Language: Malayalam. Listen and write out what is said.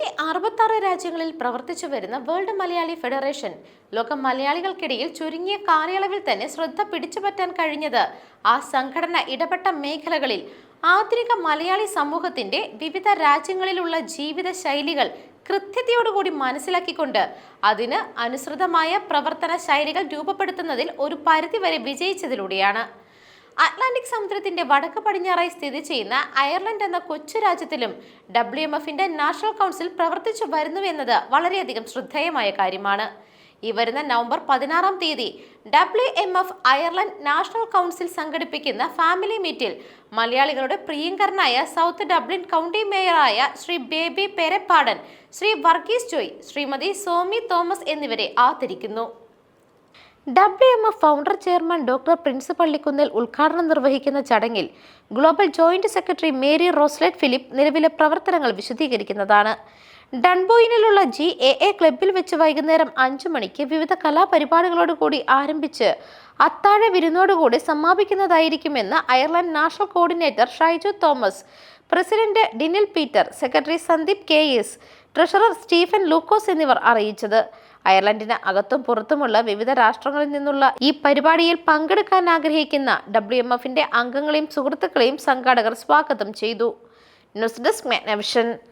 നൂറ്റി അറുപത്താറ് രാജ്യങ്ങളിൽ പ്രവർത്തിച്ചു വരുന്ന വേൾഡ് മലയാളി ഫെഡറേഷൻ ലോക മലയാളികൾക്കിടയിൽ ചുരുങ്ങിയ കാലയളവിൽ തന്നെ ശ്രദ്ധ പിടിച്ചുപറ്റാൻ കഴിഞ്ഞത്. ആ സംഘടന ഇടപെട്ട മേഖലകളിൽ ആധുനിക മലയാളി സമൂഹത്തിന്റെ വിവിധ രാജ്യങ്ങളിലുള്ള ജീവിത ശൈലികൾ കൃത്യതയോടുകൂടി മനസ്സിലാക്കിക്കൊണ്ട് അതിന് അനുസൃതമായ പ്രവർത്തന ശൈലികൾ രൂപപ്പെടുത്തുന്നതിൽ ഒരു പരിധിവരെ വിജയിച്ചതിലൂടെയാണ്. അറ്റ്ലാന്റിക് സമുദ്രത്തിന്റെ വടക്ക് പടിഞ്ഞാറായി സ്ഥിതി ചെയ്യുന്ന അയർലൻഡ് എന്ന കൊച്ചു രാജ്യത്തിലും ഡബ്ല്യു എം എഫിന്റെ നാഷണൽ കൗൺസിൽ പ്രവർത്തിച്ചു വരുന്നു വരുന്നുവെന്നത് വളരെയധികം ശ്രദ്ധേയമായ കാര്യമാണ്. ഈ വരുന്ന നവംബർ പതിനാറാം തീയതി W M F Ireland National Council സംഘടിപ്പിക്കുന്ന ഫാമിലി മീറ്റിൽ മലയാളികളുടെ പ്രിയങ്കരനായ സൗത്ത് ഡബ്ലിൻ കൗണ്ടി മേയറായ ശ്രീ ബേബി പെരപ്പാടൻ ശ്രീ വർഗീസ് ജോയ് ശ്രീമതി സോമി തോമസ് എന്നിവരെ ആദരിക്കുന്നു. W M F founder chairman doctor Prince Pallikkunnil ഉദ്ഘാടനം നിർവഹിക്കുന്ന ചടങ്ങിൽ global joint secretary Mary Roslet Philip നിലവിലെ പ്രവർത്തനങ്ങൾ വിശദീകരിക്കുന്നതാണ്. ഡൺബോയിനിലുള്ള ജി എ എ ക്ലബിൽ വെച്ച് വൈകുന്നേരം അഞ്ചു മണിക്ക് വിവിധ കലാപരിപാടികളോടുകൂടി ആരംഭിച്ച് അത്താഴ വിരുന്നോടുകൂടി സമാപിക്കുന്നതായിരിക്കുമെന്ന് Ireland national coordinator Shaiju Thomas president Dinil Peter secretary Sandeep K S treasurer Stephen Lukose എന്നിവർ അറിയിച്ചത്. അയർലൻഡിന് അകത്തും പുറത്തുമുള്ള വിവിധ രാഷ്ട്രങ്ങളിൽ നിന്നുള്ള ഈ പരിപാടിയിൽ പങ്കെടുക്കാൻ ആഗ്രഹിക്കുന്ന ഡബ്ല്യു എം എഫിന്റെ അംഗങ്ങളെയും സുഹൃത്തുക്കളെയും സംഘാടകർ സ്വാഗതം ചെയ്തു. News desk Magnavision.